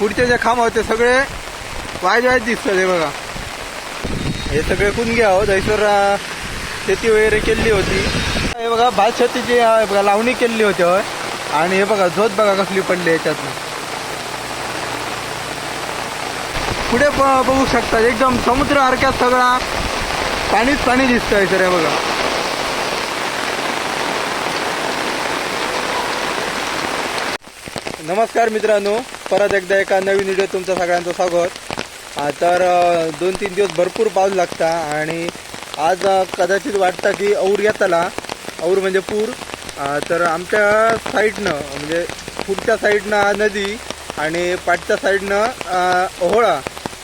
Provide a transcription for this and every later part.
पुढचे जे खांब होते सगळे वायज वायज दिसतात हे बघा. हे सगळे कुणगे आहोत. थंयसर शेती वगैरे केली होती. हे बघा भात शेतीची बघा लावणी केली होती होय. आणि हे बघा झोत बघा कसली पडली याच्यातनं. पुढे बघू शकता एकदम समुद्र सारख्यात सगळा पाणीच पाणी दिसतंय सर हे बघा. नमस्कार मित्रांनो. परत एकदा एका नवीन व्हिडिओ तुमचं सगळ्यांचं स्वागत. तर दोन तीन दिवस भरपूर पाऊस लागता आणि आज कदाचित वाटतं की और येताला. और म्हणजे पूर. तर आमच्या साईडनं म्हणजे पुढच्या साईडनं नदी आणि पाठच्या साईडनं होळा ओहोळा.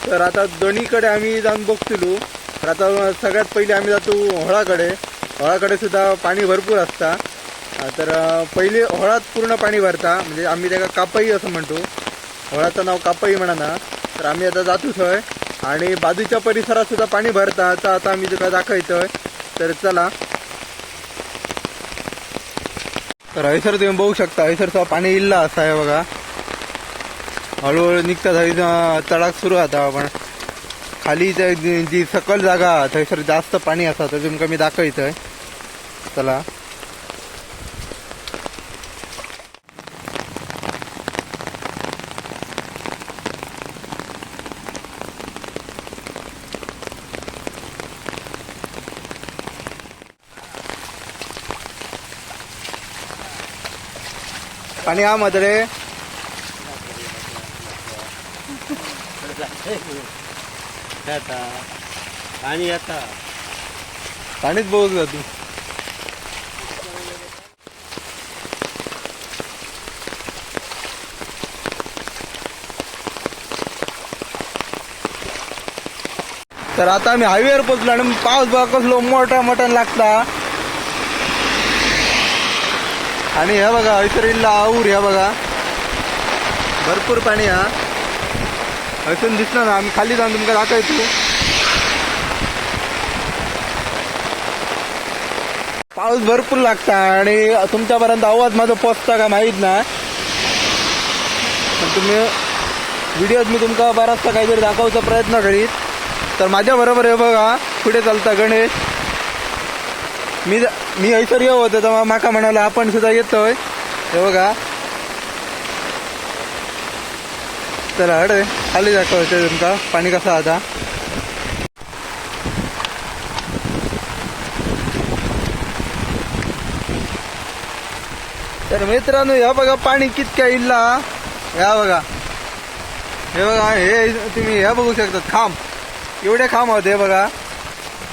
तर आता दोन्हीकडे आम्ही जाऊन बघतो तर आता सगळ्यात पहिले आम्ही जातो होळाकडे होळाकडे सुद्धा पाणी भरपूर असता. तर पहिले होळात पूर्ण पाणी भरता. म्हणजे आम्ही त्याला कापाई असं म्हणतो. होळाचं नाव कापई म्हणा तर आम्ही आता जातो थंय. आणि बाजूच्या परिसरात सुद्धा पाणी भरता. तर आता आम्ही तुका दाखवतोय तर चला. तर हयसर तुम्ही बघू शकता. हयसरचा पाणी इल्ला असा आहे बघा. हळूहळू निघतात थंय तडाक सुरू आता पण खाली जी सकल जागा हा, थंयसर जास्त पाणी असा. तर तुमकां मी दाखवतोय. चला. पाणी हा येता आणि येता पाणीच बघू का तू. तर आता आम्ही हायवेवर पोचलो आणि पाऊस बघा कसलो मोठा मोठा लागता. आणि हे बघा हैसरीला आऊर ह्या बघा. भरपूर पाणी हा. हयसून दिसलं ना आम्ही खाली जाऊन तुमका दाखवायचो पाऊस भरपूर लागता आणि तुमच्यापर्यंत आवाज माझा पोचता का माहीत ना? पण तुम्ही व्हिडिओज मी तुमका बराचसा काहीतरी दाखवायचा प्रयत्न करीत. तर माझ्याबरोबर हे बघा पुढे चालता गणेश. मी मी हैसर येऊ होतो तेव्हा माका म्हणाला आपण सुद्धा येतोय. हे बघा. चला हडे खाली दाखवते तुमका पाणी कसं आता? तर मित्रांनो ह्या बघा पाणी कितक्या इल्ला? या बघा. हे बघा हे तुम्ही ह्या बघू शकतात खांब. एवढे खांब होते हे बघा.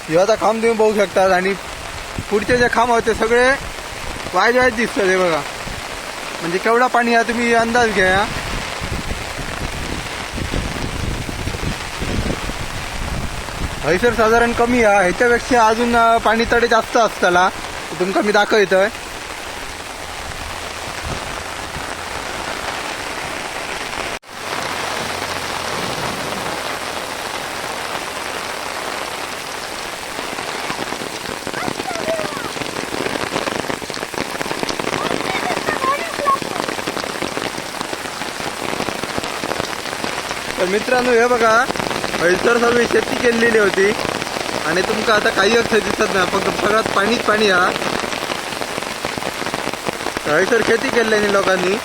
हे आता खांब तुम्ही बघू शकतात आणि पुढचे जे खांब होते सगळे वाईट वाईट दिसतात हे बघा. म्हणजे केवढा पाणी आहे तुम्ही अंदाज घ्या. हयसर साधारण कमी आहे. ह्याच्यापेक्षा अजून पाणी तडे जास्त असताना तुमका मी दाखवतोय. मित्रांनो हे बघा. हळसर सगळी शेती केलेली होती. आणि तुमका आता काही अर्थ दिसत नाही. फक्त सगळ्यात पाणीच पाणी हा. हळसर शेती केलेली लोकांनी.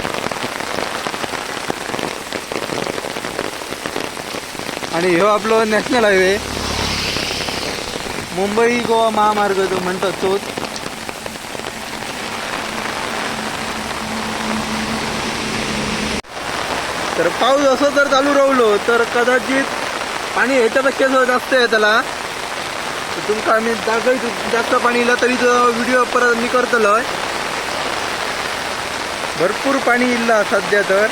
आणि ह्यो आपलो नॅशनल हायवे. मुंबई गोवा महामार्ग जो म्हणतात तोच. तर पाऊस असं जर चालू राहिलो तर कदाचित पाणी ह्याच्यापेक्षा जर जास्त आहे त्याला तुमका आम्ही दाखवतो जास्त पाणी इला तरी व्हिडिओ परत मी करतलो भरपूर पाणी इल्ला सध्या तर.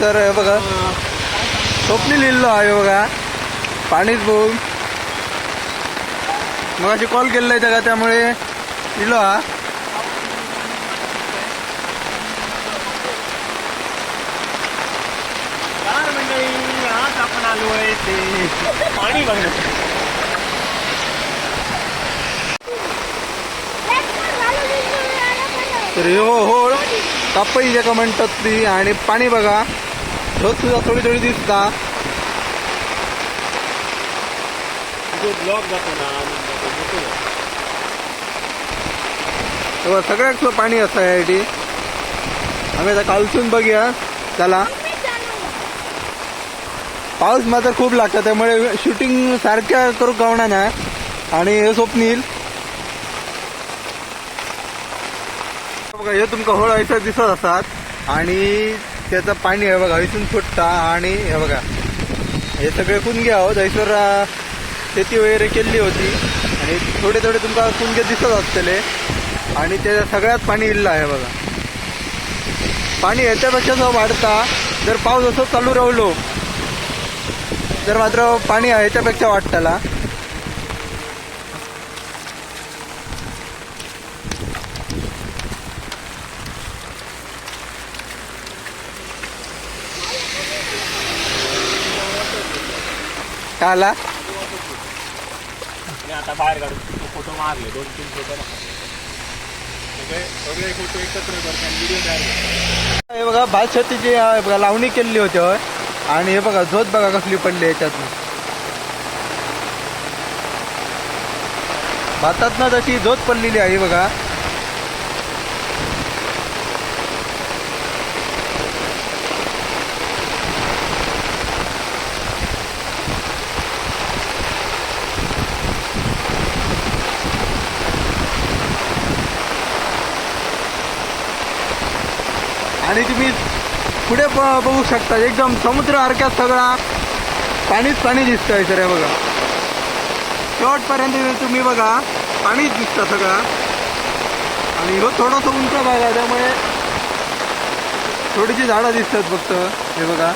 सर हे बघा. स्वप्नी लिहिलो आहे बघा. पाणीच बघून. मग अशी कॉल केलेला आहे का त्यामुळे लिहिलो हा. आपण आलोय ते पाणी बघ तर हे हो. कापई जेका म्हणतात ती आणि पाणी बघा. झोत सुद्धा थोडी थोडी दिसता. जो ब्लॉक जातो ना तेव्हा सगळ्यात पाणी असं आहे याठी आम्ही आता कालसून बघूया. चला. पाऊस मात्र खूप लागतं त्यामुळे शूटिंग सारख्या करू गावणार ना आणि हे स्वप्नील. बघा हे तुमका होळ हयसर दिसत असतात. आणि त्याचं पाणी आहे बघा हयसून फुटता आणि हे बघा. हे सगळे कुणगे आहोत. हयसर शेती वगैरे केली होती. आणि थोडे थोडे तुमका कुणगे दिसत असतले. आणि त्याच्या सगळ्यात पाणी इल्लं आहे बघा. पाणी याच्यापेक्षा जो वाढता जर पाऊस असं चालू राहिलो तर मात्र पाणी ह्याच्यापेक्षा वाटताला मी आता बाहेर काढून फोटो मारले दोन तीन फोटो सगळे सगळे फोटो एकत्र करतात व्हिडिओ तयार करतात. हे बघा भात शेतीची बघा लावणी केलेली होती होय. आणि हे बघा झोत बघा कसली पडली याच्यातून. भातातनं तशी झोत पडलेली आहे बघा. आणि तुम्ही पुढे बघू शकता एकदम समुद्र हरक्यात सगळा पाणीच पाणी दिसतंय सर हे बघा. शेवटपर्यंत तुम्ही बघा पाणीच दिसतं सगळा. आणि हो थोडंसं उंच भाग आहे त्यामुळे थोडीशी झाडं दिसतात फक्त हे बघा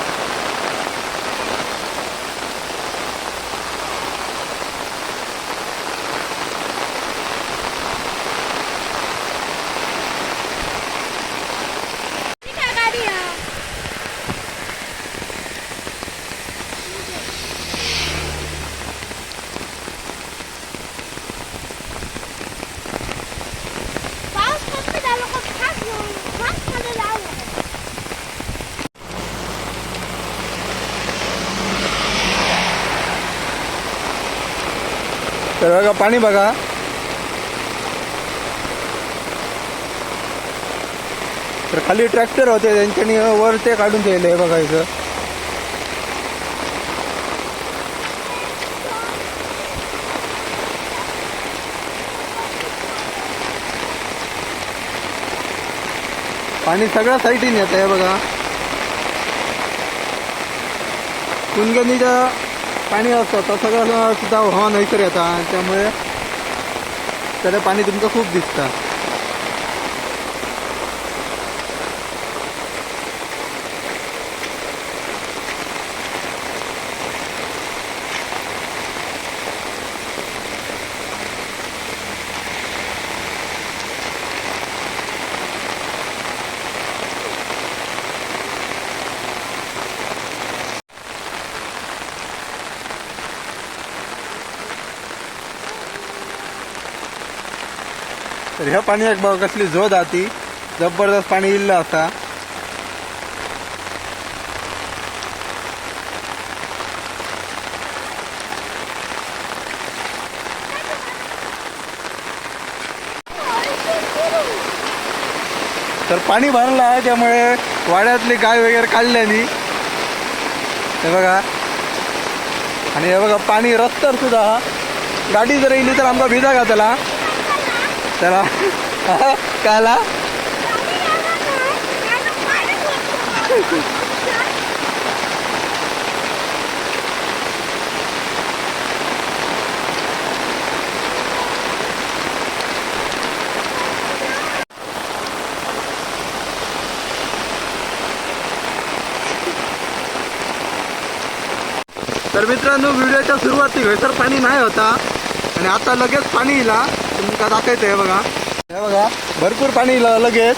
पाऊस कमी झाला का फास फास खाली लावलं तर बघा पाणी बघा. तर खाली ट्रॅक्टर होते त्यांच्यानी वर ते काढून ठेवले बघा इथं. पाणी सगळ्या साईडीने येत आहे बघा. कुंगणीचं पाणी असतं तर सगळं सुद्धा हवा नाहीतर येतात. त्यामुळे त्याला पाणी तुमचं खूप दिसतं. तर ह्या पाण्यात बघा कसली झोद आती जबरदस्त पाणी इल्लं असता तर पाणी भरलं आहे त्यामुळे वाड्यातली गाय वगैरे काढल्यानी हे बघा. आणि हे बघा पाणी रस्त्यावर सुद्धा. गाडी जर येईल तर आमचा भिजा घातला. त्याला काला? तर मित्रांनो व्हिडिओच्या सुरुवाती घसर पाणी नाही होता आणि आता लगेच पाणी इला. तुमका दाखवायचं आहे बघा. हे बघा भरपूर पाणी इलं लगेच.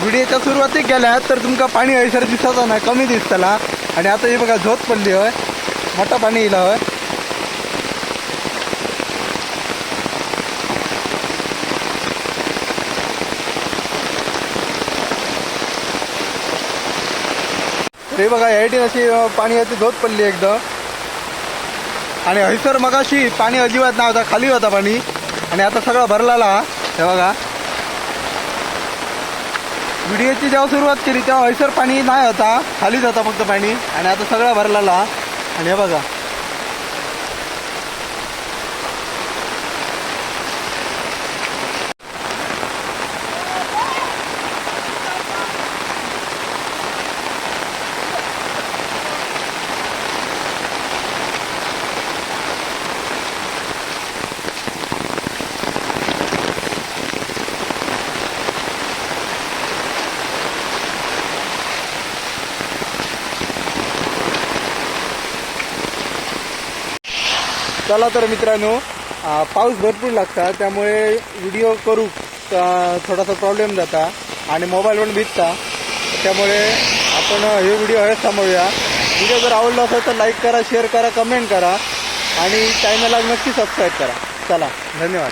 व्हिडिओच्या सुरुवातीक गेल्या तर तुमका पाणी हयसर दिसता ना कमी दिसतला आणि आता हे बघा झोत पडली होय. मोठा पाणी इला होय. हे बघा ह्या अशी अं, पाणी याची झोत पडली एकदम. आणि हयसर मगाशी पाणी अजिबात नव्हता खाली होता पाणी. आणि आता सगळं भरलेला हे बघा. व्हिडिओची जेव्हा सुरुवात केली तेव्हा हयसर पाणी नाही होता खालीच होता फक्त पाणी. आणि आता सगळा भरलेला आणि हे बघा. चला तर मित्रांनो पाऊस भरपूर लागता त्यामुळे व्हिडिओ करू थोडासा प्रॉब्लेम जाता आणि मोबाईल पण भिजता त्यामुळे आपण हे व्हिडिओ हे थांबवूया. व्हिडिओ जर आवडला असेल तर लाईक करा शेअर करा कमेंट करा आणि चॅनलला नक्की सबस्क्राईब करा. चला धन्यवाद.